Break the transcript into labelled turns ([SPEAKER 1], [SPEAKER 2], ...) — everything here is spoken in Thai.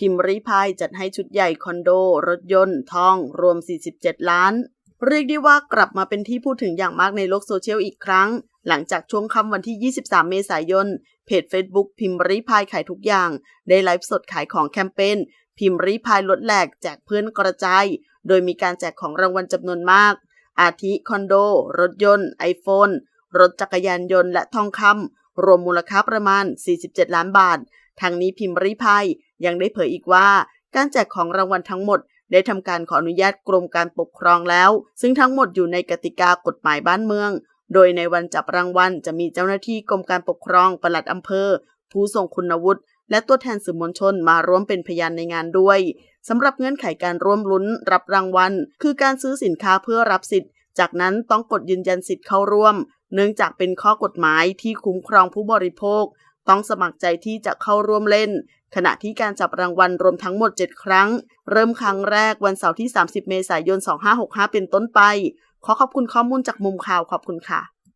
[SPEAKER 1] พิมพ์ริพายจัดให้ชุดใหญ่คอนโด รถยนต์ ทอง รวม 47 ล้าน เรียกได้ว่ากลับมาเป็นที่พูดถึงอย่างมากในโลกโซเชียลอีกครั้ง หลังจากช่วงค่ำวันที่ 23 เมษายน เพจ Facebook พิมพ์ริพายขายทุกอย่าง ได้ไลฟ์สดขายของแคมเปญพิมพ์ริพายลดแหลกแจกเพื่อนกระจาย โดยมีการแจกของรางวัลจำนวนมาก อาทิคอนโด รถยนต์ไอโฟนรถจักรยานยนต์และทองคำรวมมูลค่าประมาณ 47 ล้านบาท ทางนี้พิมพ์ริพาย ยังได้เผยอีกว่า การแจกของรางวัลทั้งหมด ได้ทำการขออนุญาตกรมการปกครองแล้ว ซึ่งทั้งหมดอยู่ในกติกากฎหมายบ้านเมือง โดยในวันจับรางวัลจะมีเจ้าหน้าที่กรมการปกครองปลัดอำเภอ ผู้ทรงคุณวุฒิและตัวแทนสื่อมวลชนมาร่วมเป็นพยานในงานด้วยสำหรับเงื่อนไขการร่วมลุ้นรับรางวัล คือการซื้อสินค้าเพื่อรับสิทธิ์ จากนั้นต้องกดยืนยันสิทธิ์เข้าร่วม เนื่องจากเป็นข้อกฎหมายที่คุ้มครองผู้บริโภค ต้องสมัครใจที่จะเข้าร่วมเล่น ขณะที่การจับรางวัลรวมทั้งหมด 7 ครั้ง เริ่มครั้งแรกวันเสาร์ที่ 30 เมษายน 2565 เป็นต้นไป ขอขอบคุณข้อมูลจากมุมข่าวขอบคุณค่ะ